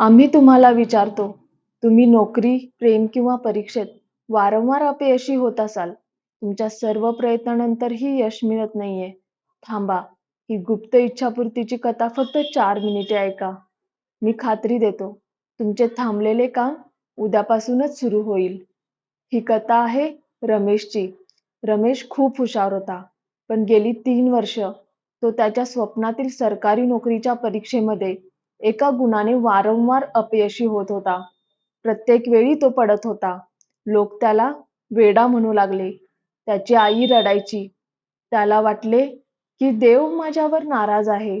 आम्ही तुम्हाला विचारतो, तुम्ही नोकरी, प्रेम किंवा परीक्षेत वारंवार अपयशी होत असाल. तुमच्या सर्व प्रयत्नानंतरही यश मिळत नाहीये. थांबा, ही गुप्त इच्छापूर्तीची कथा फक्त चार मिनिटे ऐका. मी खात्री देतो, तुमचे थांबलेले काम उद्यापासूनच सुरू होईल. ही कथा आहे रमेशची. रमेश खूप हुशार होता, पण गेली तीन वर्ष तो त्याच्या स्वप्नातील सरकारी नोकरीच्या परीक्षेमध्ये एका गुणाने वारंवार अपयशी होत होता. प्रत्येक वेळी तो पडत होता. लोक त्याला वेडा म्हणू लागले. त्याची आई रडायची. त्याला वाटले की देव माझ्यावर नाराज आहे.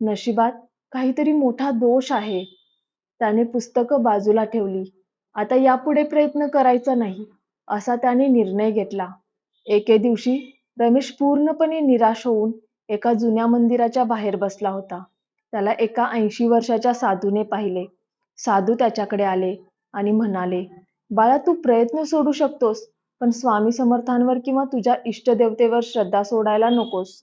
नशिबात काहीतरी मोठा दोष आहे. त्याने पुस्तकं बाजूला ठेवली. आता यापुढे प्रयत्न करायचा नाही, असा त्याने निर्णय घेतला. एके दिवशी रमेश पूर्णपणे निराश होऊन एका जुन्या मंदिराच्या बाहेर बसला होता. त्याला एका ऐंशी वर्षाच्या साधूने पाहिले. साधू त्याच्याकडे आले आणि म्हणाले, बाळा तू प्रयत्न सोडू शकतोस, पण स्वामी समर्थांवर किंवा तुझ्या इष्टदेवतेवर श्रद्धा सोडायला नकोस.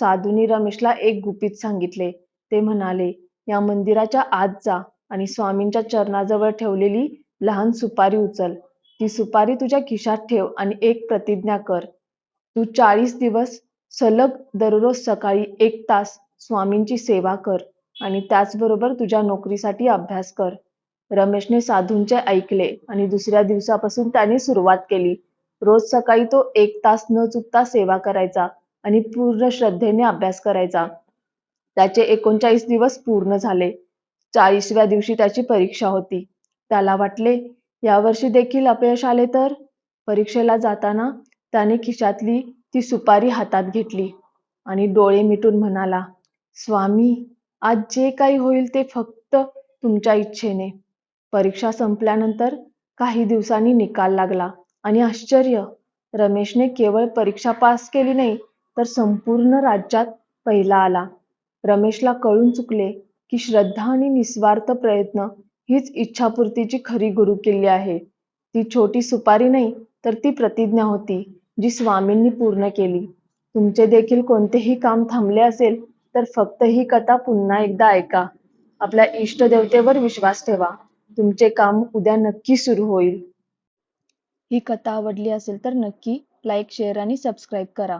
साधूनी रमेशला एक गुपित सांगितले. ते म्हणाले, या मंदिराच्या आत जा आणि स्वामींच्या चरणाजवळ ठेवलेली लहान सुपारी उचल. ती सुपारी तुझ्या खिशात ठेव आणि एक प्रतिज्ञा कर. तू चाळीस दिवस सलग दररोज सकाळी एक तास स्वामींची सेवा कर आणि त्याचबरोबर तुझ्या नोकरीसाठी अभ्यास कर. रमेशने साधूंचे ऐकले आणि दुसऱ्या दिवसापासून त्याने सुरुवात केली. रोज सकाळी तो एक तास न चुकता सेवा करायचा आणि पूर्ण श्रद्धेने अभ्यास करायचा. त्याचे एकोणचाळीस दिवस पूर्ण झाले. चाळीसव्या दिवशी त्याची परीक्षा होती. त्याला वाटले, यावर्षी देखील अपयश आले तर? परीक्षेला जाताना त्याने खिशातली ती सुपारी हातात घेतली आणि डोळे मिटून म्हणाला, स्वामी, आज जे काही होईल ते फक्त तुमच्या इच्छेने. परीक्षा संपल्यानंतर काही दिवसांनी निकाल लागला आणि आश्चर्य, रमेशने केवळ परीक्षा पास केली नाही, तर संपूर्ण राज्यात पहिला आला. रमेशला कळून चुकले की श्रद्धा आणि निस्वार्थ प्रयत्न हीच इच्छापूर्तीची खरी गुरुकिल्ली आहे. ती छोटी सुपारी नाही, तर ती प्रतिज्ञा होती, जी स्वामींनी पूर्ण केली. तुमचे देखील कोणतेही काम थांबले असेल तर फक्त ही कथा पुन्हा एकदा ऐका. आपल्या इष्टदेवतेवर विश्वास ठेवा. तुमचे काम उद्या नक्की सुरू होईल. ही कथा आवडली असेल तर नक्की लाईक, शेअर आणि सबस्क्राईब करा.